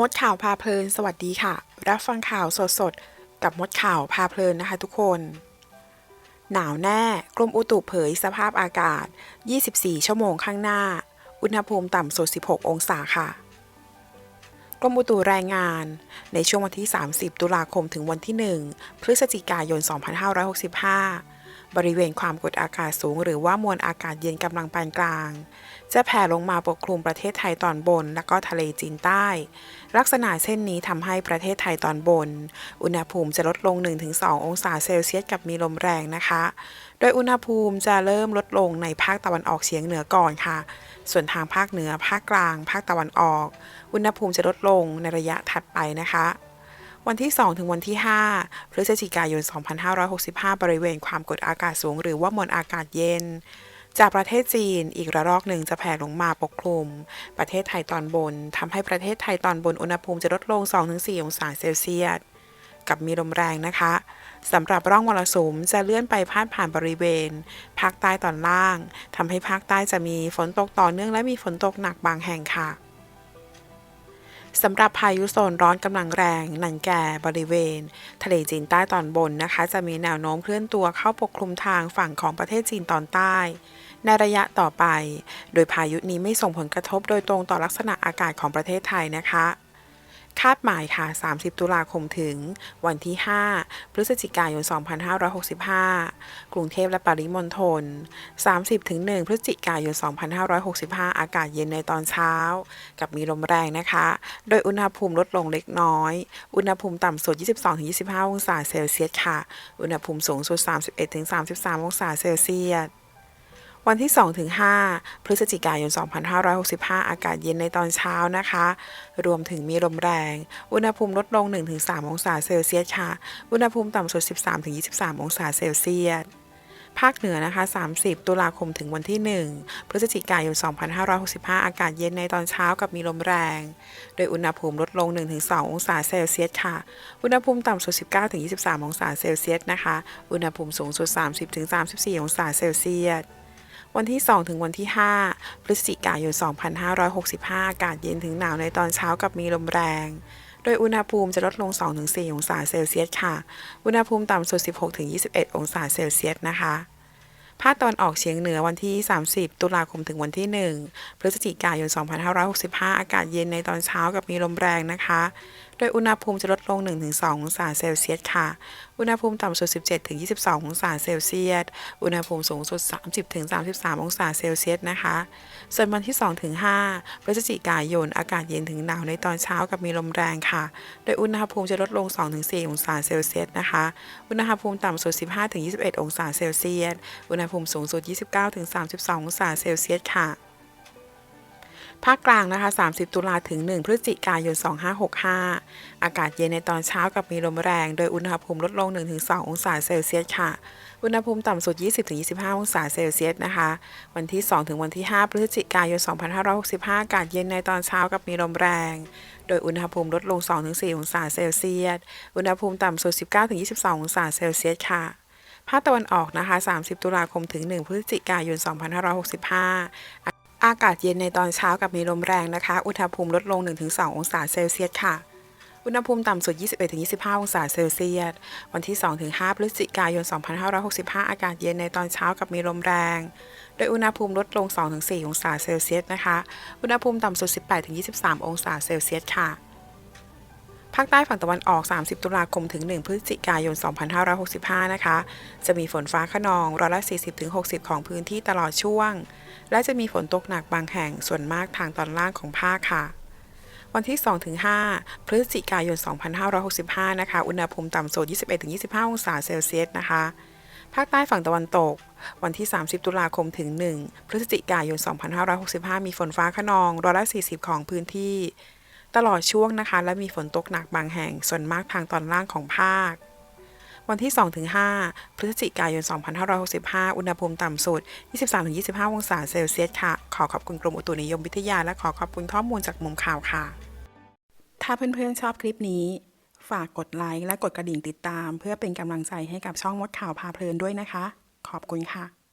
มดข่าวพาเพลิน สวัสดีค่ะ รับฟังข่าวสดๆ กับมดข่าวพาเพลินนะคะทุกคน หนาวแน่ กรมอุตุเผยสภาพอากาศ 24 ชั่วโมงข้างหน้า อุณหภูมิต่ำสุด 16 องศาค่ะ กรมอุตุรายงาน ในช่วงวันที่ 30 ตุลาคมถึงวันที่ 1 พฤศจิกายน 2565 บริเวณความกดอากาศสูง หรือว่ามวลอากาศเย็นกำลังปานกลาง จะแผ่ลงมาปกคลุมประเทศไทยตอนบน และก็ทะเลจีนใต้ ลักษณะเช่นนี้ทำให้ประเทศไทยตอนบน อุณหภูมิจะลดลง 1-2 องศาเซลเซียสกับมีลมแรงนะคะ โดยอุณหภูมิจะเริ่มลดลงในภาคตะวันออกเฉียงเหนือก่อนค่ะ ส่วนทางภาคเหนือ ภาคกลาง ภาคตะวันออก อุณหภูมิจะลดลงในระยะถัดไปนะคะ วันที่ 2 ถึงวันที่ 5 พฤศจิกายน 2565 บริเวณความกดอากาศสูง หรือว่ามวลอากาศเย็น จากประเทศจีนอีกระลอกหนึ่งจะแผ่ลงมาปกคลุม ประเทศไทยตอนบนทำให้ประเทศไทยตอนบนอุณหภูมิจะลดลง 2-4 องศาเซลเซียสกับมีลมแรงนะคะสำหรับร่องมรสุมจะเลื่อนไปพาดผ่านบริเวณ ภาคใต้ตอนล่างทำให้ภาคใต้จะมีฝนตกต่อเนื่องและมีฝนตกหนักบางแห่งค่ะ สำหรับพายุโซนร้อนกำลังแรงนันแก่บริเวณ ทะเลจีนใต้ตอนบนนะคะ จะมีแนวโน้มเคลื่อนตัวเข้าปกคลุมทางฝั่งของประเทศจีนตอนใต้ ในระยะต่อไป โดยพายุนี้ไม่ส่งผลกระทบโดยตรงต่อลักษณะอากาศของประเทศไทยนะคะ คาดหมายค่ะ 30 ตุลาคมถึงวันที่ 5 พฤศจิกายน 2565 กรุงเทพและปริมณฑล 30ถึง1พฤศจิกายน 2565 อากาศเย็นในตอนเช้า กับมีลมแรงนะคะ โดยอุณหภูมิลดลงเล็กน้อย อุณหภูมิต่ำสุด 22-25 องศาเซลเซียสค่ะ อุณหภูมิสูงสุด 31-33 องศาเซลเซียส วันที่ 2-5 พฤศจิกายน 2565 อากาศเย็นในตอนเช้านะคะ รวมถึงมีลมแรง อุณหภูมิลดลง 1-3 องศาเซลเซียสค่ะ อุณหภูมิต่ำสุด 13-23 องศาเซลเซียสภาคเหนือนะคะ 30 ตุลาคมถึงวันที่ 1 พฤศจิกายน 2565 อากาศเย็นในตอนเช้ากับมีลมแรง โดยอุณหภูมิลดลง 1-2 องศาเซลเซียสค่ะ อุณหภูมิต่ำสุด 19-23 องศาเซลเซียสนะคะ อุณหภูมิสูงสุด 30-34 องศาเซลเซียส วันที่ 2 ถึงวันที่ 5 พฤศจิกายน 2565 อากาศเย็นถึงหนาวในตอนเช้ากับมีลมแรง โดยอุณหภูมิจะลดลง 2-4 องศาเซลเซียสค่ะ อุณหภูมิต่ำสุด 16-21 องศาเซลเซียสนะคะภาคตะวันออกเฉียงเหนือวันที่ 30 ตุลาคมถึงวันที่ 1 พฤศจิกายน 2565 อากาศเย็นในตอนเช้ากับมีลมแรงนะคะโดยอุณหภูมิจะลดลง 1-2 องศาเซลเซียสค่ะ อุณหภูมิต่ำสุด 17-22 องศาเซลเซียส อุณหภูมิสูงสุด 30-33 องศาเซลเซียสนะคะ ส่วนวันที่ 2-5 พฤศจิกายน อากาศเย็นถึงหนาวในตอนเช้ากับมีลมแรงค่ะ โดยอุณหภูมิจะลดลง 2-4 องศาเซลเซียสนะคะ อุณหภูมิต่ำสุด 15-21 องศาเซลเซียส อุณหภูมิสูงสุด 29-32 องศาเซลเซียสค่ะ ภาคกลางนะคะ 30 ตุลาถึง 1 พฤศจิกายน 2565 อากาศเย็นในตอนเช้ากับมีลมแรง โดยอุณหภูมิลดลง 1-2 องศาเซลเซียสค่ะ อุณหภูมิต่ำสุด 20-25 องศาเซลเซียสนะคะ วันที่ 2 ถึงวันที่ 5 พฤศจิกายน 2565 อากาศเย็นในตอนเช้ากับมีลมแรง โดยอุณหภูมิลดลง 2-4 องศาเซลเซียส อุณหภูมิต่ำสุด 19-22 องศาเซลเซียสค่ะภาคตะวันออกนะคะ 30 ตุลาคมถึง 1 พฤศจิกายน 2565 อากาศเย็นในตอนเช้ากับมีลมแรงนะคะ อุณหภูมิลดลง 1-2 องศาเซลเซียสค่ะ อุณหภูมิต่ำสุด 21-25 องศาเซลเซียส วันที่ 2-5 พฤศจิกายน 2565 อากาศเย็นในตอนเช้ากับมีลมแรง โดยอุณหภูมิลดลง 2-4 องศาเซลเซียสนะคะ อุณหภูมิต่ำสุด 18-23 องศาเซลเซียสค่ะ ภาคใต้ฝั่งตะวันออก 30 ตุลาคมถึง 1 พฤศจิกายน 2565 นะคะ จะมีฝนฟ้าขนองร้อยละ 40-60 ของพื้นที่ตลอดช่วง และจะมีฝนตกหนักบางแห่งส่วนมากทางตอนล่างของภาคค่ะ วันที่ 2-5 พฤศจิกายน 2565 นะคะ อุณหภูมิต่ำสุด 21-25 องศาเซลเซียสนะคะ ภาคใต้ฝั่งตะวันตก วันที่ 30 ตุลาคมถึง 1 พฤศจิกายน 2565 มีฝนฟ้าขนองร้อยละ 40 ของพื้นที่ ตลอดช่วงนะคะ และมีฝนตกหนักบางแห่งส่วนมากทางตอนล่างของภาค วันที่ 2-5 พฤศจิกายน 2565 อุณหภูมิต่ำสุด 23-25 องศาเซลเซียสค่ะ ขอขอบคุณกรมอุตุนิยมวิทยา และขอขอบคุณข้อมูลจากมุมข่าวค่ะ ถ้าเพื่อนๆชอบคลิปนี้ ฝากกดไลค์และกดกระดิ่งติดตาม เพื่อเป็นกำลังใจให้กับช่องมดข่าวพาเพลินด้วยนะคะ ขอบคุณค่ะ